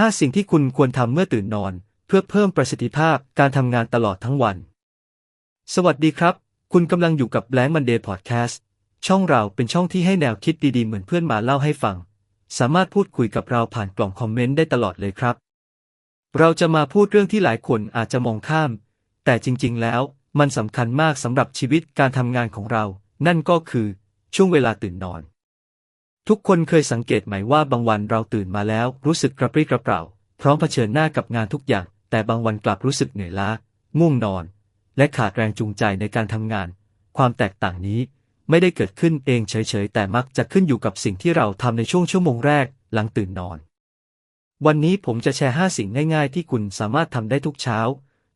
5 สิ่งที่คุณควรทำเมื่อตื่นนอน เพื่อเพิ่มประสิทธิภาพการทำงานตลอดทั้งวัน สวัสดีครับ คุณกำลังอยู่กับ Blank Monday Podcast ช่องเราเป็นช่องที่ให้แนวคิดดีๆ เหมือนเพื่อนมาเล่าให้ฟัง สามารถพูดคุยกับเราผ่านกล่องคอมเมนต์ได้ตลอดเลยครับ เราจะมาพูดเรื่องที่หลายคนอาจจะมองข้าม แต่จริงๆ แล้วมันสำคัญมากสำหรับชีวิตการทำงานของเรา นั่นก็คือช่วงเวลาตื่นนอน ทุกคนเคยสังเกตไหมว่าบางวันเราตื่นมาแล้วรู้สึกกระปรี้กระเปร่า พร้อมเผชิญหน้ากับงานทุกอย่าง แต่บางวันกลับรู้สึกเหนื่อยล้าง่วงนอน และขาดแรงจูงใจในการทำงาน ความแตกต่างนี้ไม่ได้เกิดขึ้นเองเฉยๆ แต่มักจะขึ้นอยู่กับสิ่งที่เราทำในช่วงชั่วโมงแรกหลังตื่นนอน วันนี้ผมจะแชร์ 5 สิ่งง่ายๆ ที่คุณสามารถทำได้ทุกเช้า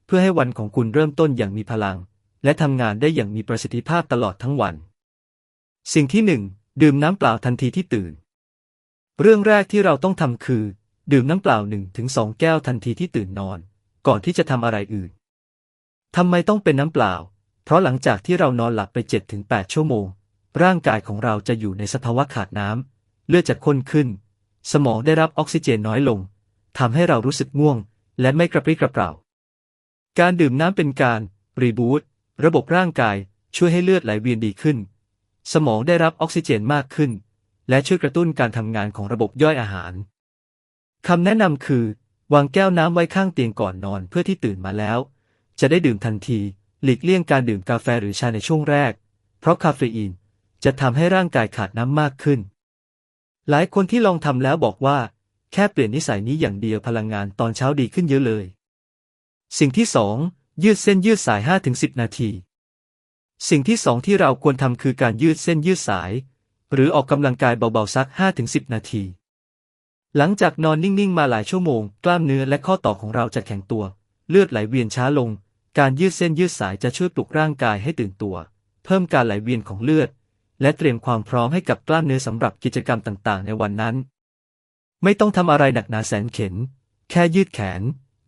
เพื่อให้วันของคุณเริ่มต้นอย่างมีพลัง และทำงานได้อย่างมีประสิทธิภาพตลอดทั้งวัน สิ่งที่หนึ่ง ดื่มน้ำเปล่าทันทีที่ตื่น เรื่องแรกที่เราต้องทำคือ ดื่มน้ำเปล่าหนึ่งถึงสองแก้วทันทีที่ตื่นนอน ก่อนที่จะทำอะไรอื่นทำไมต้องเป็นน้ำเปล่า เพราะหลังจากที่เรานอนหลับไป 7-8ถึงชั่วโมง ร่างกายของเราจะอยู่ในสภาวะขาดน้ำเลือดจะข้นขึ้น สมองได้รับออกซิเจนน้อยลงทำให้เรารู้สึกง่วง และไม่กระปรี้กระเปร่า การดื่มน้ำเป็นการ รีบูตระบบร่างกายช่วยให้เลือดไหลเวียนดีขึ้น สมองได้รับออกซิเจนมากขึ้น และช่วยกระตุ้นการทำงานของระบบย่อยอาหารคำแนะนำคือ วางแก้วน้ำไว้ข้างเตียงก่อนนอนเพื่อที่ตื่นมาแล้ว จะได้ดื่มทันที หลีกเลี่ยงการดื่มกาแฟหรือชาในช่วงแรก เพราะคาเฟอีนจะทำให้ร่างกายขาดน้ำมากขึ้น หลายคนที่ลองทำแล้วบอกว่า แค่เปลี่ยนนิสัยนี้อย่างเดียวพลังงานตอนเช้าดีขึ้นเยอะเลย สิ่งที่สองยืดเส้นยืดสาย 5-10 นาที สิ่งที่สองที่เราควรทำคือการยืดเส้นยืดสาย หรือออกกำลังกายเบาๆสัก 5-10 นาที หลังจากนอนนิ่งๆ มาหลายชั่วโมง กล้ามเนื้อและข้อต่อของเราจะแข็งตัว เลือดไหลเวียนช้าลง การยืดเส้นยืดสายจะช่วยปลุกร่างกายให้ตื่นตัว เพิ่มการไหลเวียนของเลือด และเตรียมความพร้อมให้กับกล้ามเนื้อสำหรับกิจกรรมต่างๆ ในวันนั้น ไม่ต้องทำอะไรหนักหนาแสนเข็น แค่ยืดแขน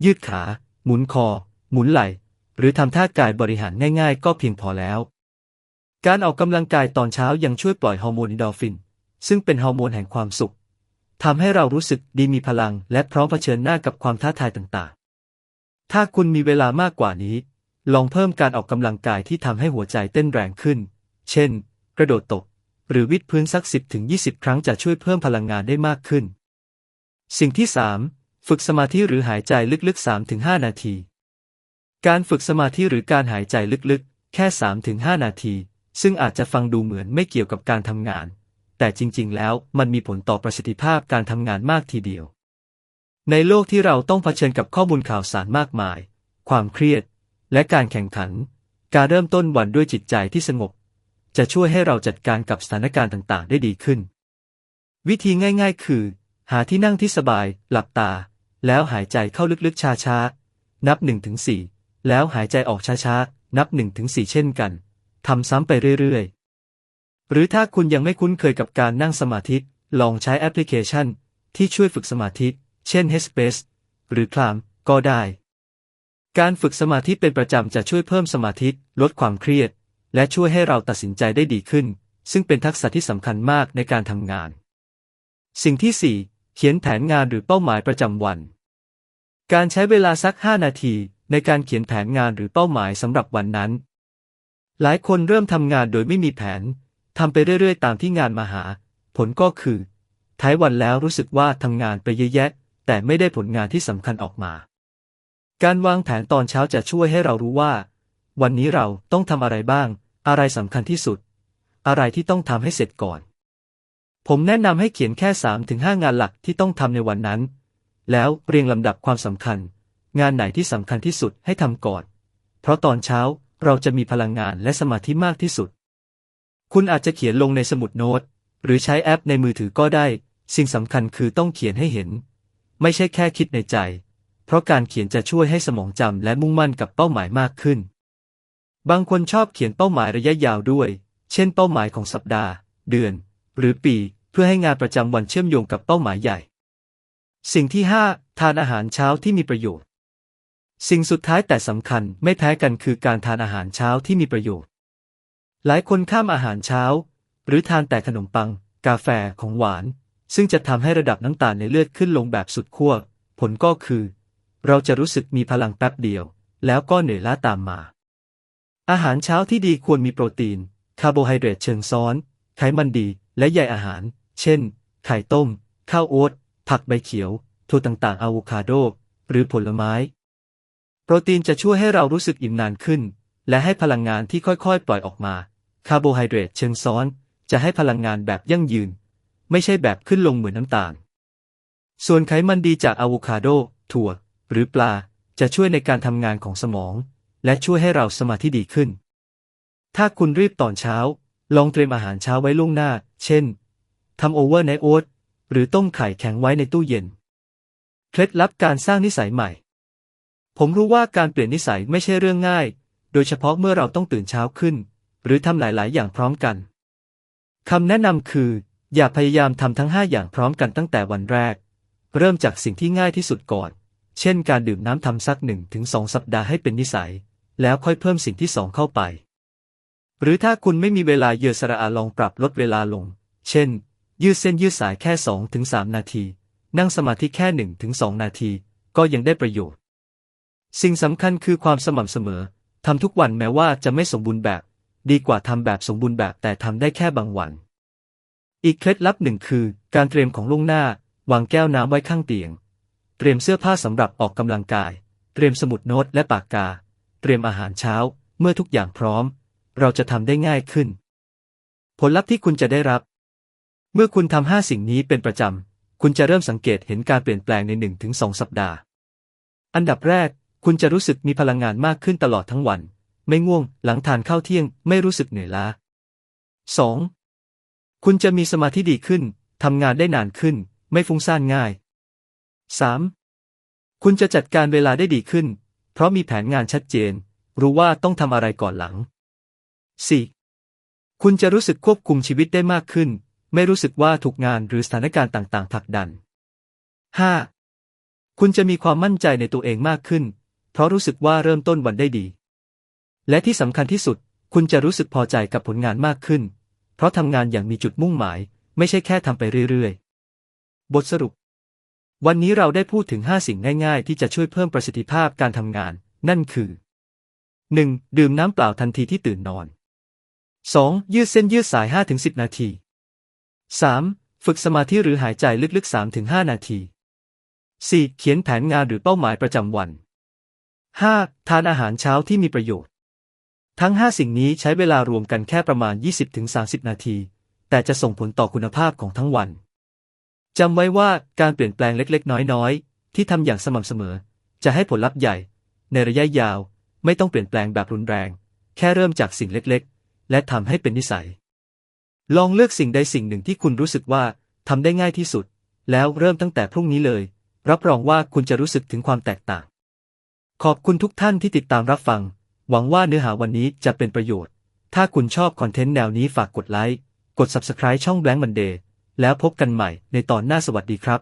ยืดขา หมุนคอ หมุนไหล่ หรือทำท่ากายบริหารง่ายๆ ก็เพียงพอแล้ว การออกกำลังกายตอนเช้ายังช่วยปล่อยฮอร์โมนอินดอร์ฟิน ซึ่งเป็นฮอร์โมนแห่งความสุขทำให้เรารู้สึกดีมีพลัง และพร้อมเผชิญหน้ากับความท้าทายต่างๆ ถ้าคุณมีเวลามากกว่านี้ ลองเพิ่มการออกกำลังกายที่ทำให้หัวใจเต้นแรงขึ้น เช่น กระโดดตก หรือวิดพื้นสัก 10-20 ครั้งจะช่วยเพิ่มพลังงานได้มากขึ้น สิ่งที่ 3 ฝึกสมาธิหรือหายใจลึกๆ 3-5 นาที การฝึกสมาธิหรือการหายใจลึกๆ แค่ 3-5 นาที ซึ่งอาจจะฟังดูเหมือนไม่เกี่ยวกับการทำงาน แต่จริงๆ แล้วมันมีผลต่อประสิทธิภาพการทำงานมากทีเดียว ในโลกที่เราต้องเผชิญกับข้อมูลข่าวสารมากมาย ความเครียด และการแข่งขัน การเริ่มต้นวันด้วยจิตใจที่สงบ จะช่วยให้เราจัดการกับสถานการณ์ต่างๆ ได้ดีขึ้น วิธีง่าย ๆ คือ หาที่นั่งที่สบาย หลับตา แล้วหายใจเข้าลึกๆช้าๆนับ1-4 แล้วหายใจออกช้าๆ นับ 1-4 เช่นกัน ทำซ้ำไปเรื่อยๆ หรือถ้าคุณยังไม่คุ้นเคยกับการนั่งสมาธิ ลองใช้แอปพลิเคชัน ที่ช่วยฝึกสมาธิ เช่น Headspace หรือ Calm ก็ได้ การฝึกสมาธิเป็นประจำจะช่วยเพิ่มสมาธิ ลดความเครียด และช่วยให้เราตัดสินใจได้ดีขึ้น ซึ่งเป็นทักษะที่สำคัญมากในการทำงาน สิ่งที่ 4 เขียนแผนงานหรือเป้าหมายประจำวัน การใช้เวลาสัก 5 นาที ในการเขียนแผนงานหรือเป้าหมายสำหรับวันนั้น หลายคนเริ่มทำงานโดยไม่มีแผนทำไปเรื่อยๆ ตามที่งานมาหา ผลก็คือ ท้ายวันแล้วรู้สึกว่าทำงานไปเยอะแยะ แต่ไม่ได้ผลงานที่สำคัญออกมา การวางแผนตอนเช้าจะช่วยให้เรารู้ว่า วันนี้เราต้องทำอะไรบ้าง อะไรสำคัญที่สุด อะไรที่ต้องทำให้เสร็จก่อน ผมแนะนำให้เขียนแค่ 3-5 งานหลักที่ต้องทำในวันนั้น แล้วเรียงลำดับความสำคัญ งานไหนที่สำคัญที่สุดให้ทำก่อน เพราะตอนเช้าเราจะมีพลังงานและสมาธิมากที่สุด คุณอาจจะเขียนลงในสมุดโน้ต หรือใช้แอปในมือถือก็ได้ สิ่งสำคัญคือต้องเขียนให้เห็น ไม่ใช่แค่คิดในใจ เพราะการเขียนจะช่วยให้สมองจำและมุ่งมั่นกับเป้าหมายมากขึ้น บางคนชอบเขียนเป้าหมายระยะยาวด้วย เช่น เป้าหมายของสัปดาห์ เดือน หรือปี เพื่อให้งานประจำวันเชื่อมโยงกับเป้าหมายใหญ่ สิ่งที่ 5 ทานอาหารเช้าที่มีประโยชน์ สิ่งสุดท้ายแต่สำคัญไม่แพ้กันคือการทานอาหารเช้าที่มีประโยชน์ หลายคนข้ามอาหารเช้า หรือทานแต่ขนมปัง กาแฟของหวาน ซึ่งจะทำให้ระดับน้ำตาลในเลือดขึ้นลงแบบสุดขั้ว ผลก็คือ เราจะรู้สึกมีพลังแป๊บเดียว แล้วก็เหนื่อยล้าตามมา อาหารเช้าที่ดีควรมีโปรตีน คาร์โบไฮเดรตเชิงซ้อน ไขมันดี และใยอาหาร เช่น ไข่ต้ม ข้าวโอ๊ต ผักใบเขียวถั่วต่างๆอะโวคาโด หรือผลไม้ โปรตีนจะช่วยให้เรารู้สึกอิ่มนานขึ้น และให้พลังงานที่ค่อยๆ ปล่อยออกมา คาร์โบไฮเดรตเชิงซ้อน จะให้พลังงานแบบยั่งยืน ไม่ใช่แบบขึ้นลงเหมือนน้ำตาล ส่วนไขมันดีจากอะโวคาโด ถั่ว หรือปลา จะช่วยในการทำงานของสมอง และช่วยให้เราสมาธิดีขึ้น ถ้าคุณรีบตอนเช้า ลองเตรียมอาหารเช้าไว้ล่วงหน้า เช่นทำโอเวอร์ไนท์โอ๊ตหรือต้มไข่แข็งไว้ในตู้เย็น เคล็ดลับการสร้างนิสัยใหม่ ผมรู้ว่าการเปลี่ยนนิสัยไม่ใช่เรื่องง่าย โดยเฉพาะเมื่อเราต้องตื่นเช้าขึ้น หรือทำหลาย ๆ อย่างพร้อมกันคำแนะนำคือ อย่าพยายามทำทั้ง 5 อย่างพร้อมกันตั้งแต่วันแรก เริ่มจากสิ่งที่ง่ายที่สุดก่อน เช่น การดื่มน้ำทำสักหนึ่งถึงสองสัปดาห์ให้เป็นนิสัย แล้วค่อยเพิ่มสิ่งที่สองเข้าไป หรือถ้าคุณไม่มีเวลาเยอะสระอาลองปรับลดเวลาลง เช่น ยืดเส้นยืดสายแค่2ถึง3นาที นั่งสมาธิแค่1ถึง2นาที ก็ยังได้ประโยชน์ สิ่งสำคัญคือความสม่ำเสมอ ทำทุกวันแม้ว่าจะไม่สมบูรณ์แบบ ดีกว่าทำแบบสมบูรณ์แบบแต่ทำได้แค่บางวัน อีกเคล็ดลับหนึ่งคือ การเตรียมของล่วงหน้า วางแก้วน้ำไว้ข้างเตียง เตรียมเสื้อผ้าสำหรับออกกำลังกาย เตรียมสมุดโน้ตและปากกา เตรียมอาหารเช้า เมื่อทุกอย่างพร้อม เราจะทำได้ง่ายขึ้น ผลลัพธ์ที่คุณจะได้รับ เมื่อคุณทำห้าสิ่งนี้เป็นประจำคุณจะเริ่มสังเกตเห็นการเปลี่ยนแปลงในหนึ่งถึงสองสัปดาห์ อันดับแรก คุณจะรู้สึกมีพลังงานมากขึ้นตลอดทั้งวัน ไม่ง่วง หลังทานข้าวเที่ยง ไม่รู้สึกเหนื่อยล้า 2. คุณจะมีสมาธิดีขึ้น ทำงานได้นานขึ้น ไม่ฟุ้งซ่านง่าย 3. คุณจะจัดการเวลาได้ดีขึ้น เพราะมีแผนงานชัดเจน รู้ว่าต้องทำอะไรก่อนหลัง 4. คุณจะรู้สึกควบคุมชีวิตได้มากขึ้น ไม่รู้สึกว่าถูกงานหรือสถานการณ์ต่างๆผลักดัน 5. คุณจะมีความมั่นใจในตัวเองมากขึ้น เพราะรู้สึกว่าเริ่มต้นวันได้ดี และที่สำคัญที่สุด คุณจะรู้สึกพอใจกับผลงานมากขึ้น เพราะทำงานอย่างมีจุดมุ่งหมาย ไม่ใช่แค่ทำไปเรื่อยๆ บทสรุป วันนี้เราได้พูดถึง 5 สิ่งง่ายๆ ที่จะช่วยเพิ่มประสิทธิภาพการทำงาน นั่นคือ 1. ดื่มน้ำเปล่าทันทีที่ตื่นนอน 2. ยืดเส้นยืดสาย 5-10 นาที 3. ฝึกสมาธิหรือหายใจลึกๆ 3-5 นาที 4. เขียนแผนงานหรือเป้าหมายประจำวัน 5. ทานอาหารเช้าที่มีประโยชน์ ทั้ง 5 สิ่งนี้ใช้เวลารวมกันแค่ประมาณ 20-30 นาที แต่จะส่งผลต่อคุณภาพของทั้งวัน จำไว้ว่าการเปลี่ยนแปลงเล็ก ๆ น้อย ๆ ที่ทำอย่างสม่ำเสมอ จะให้ผลลัพธ์ใหญ่ ในระยะยาว ไม่ต้องเปลี่ยนแปลงแบบรุนแรง แค่เริ่มจากสิ่งเล็ก ๆ และทำให้เป็นนิสัย ลองเลือกสิ่งใดสิ่งหนึ่งที่คุณรู้สึกว่าทำได้ง่ายที่สุด แล้วเริ่มตั้งแต่พรุ่งนี้เลย รับรองว่าคุณจะรู้สึกถึงความแตกต่าง ขอบคุณทุกท่านที่ติดตามรับฟัง หวังว่าเนื้อหาวันนี้จะเป็นประโยชน์ ถ้าคุณชอบคอนเทนต์แนวนี้ฝากกดไลค์ กด Subscribe ช่อง Blank Monday แล้วพบกันใหม่ในตอนหน้าสวัสดีครับ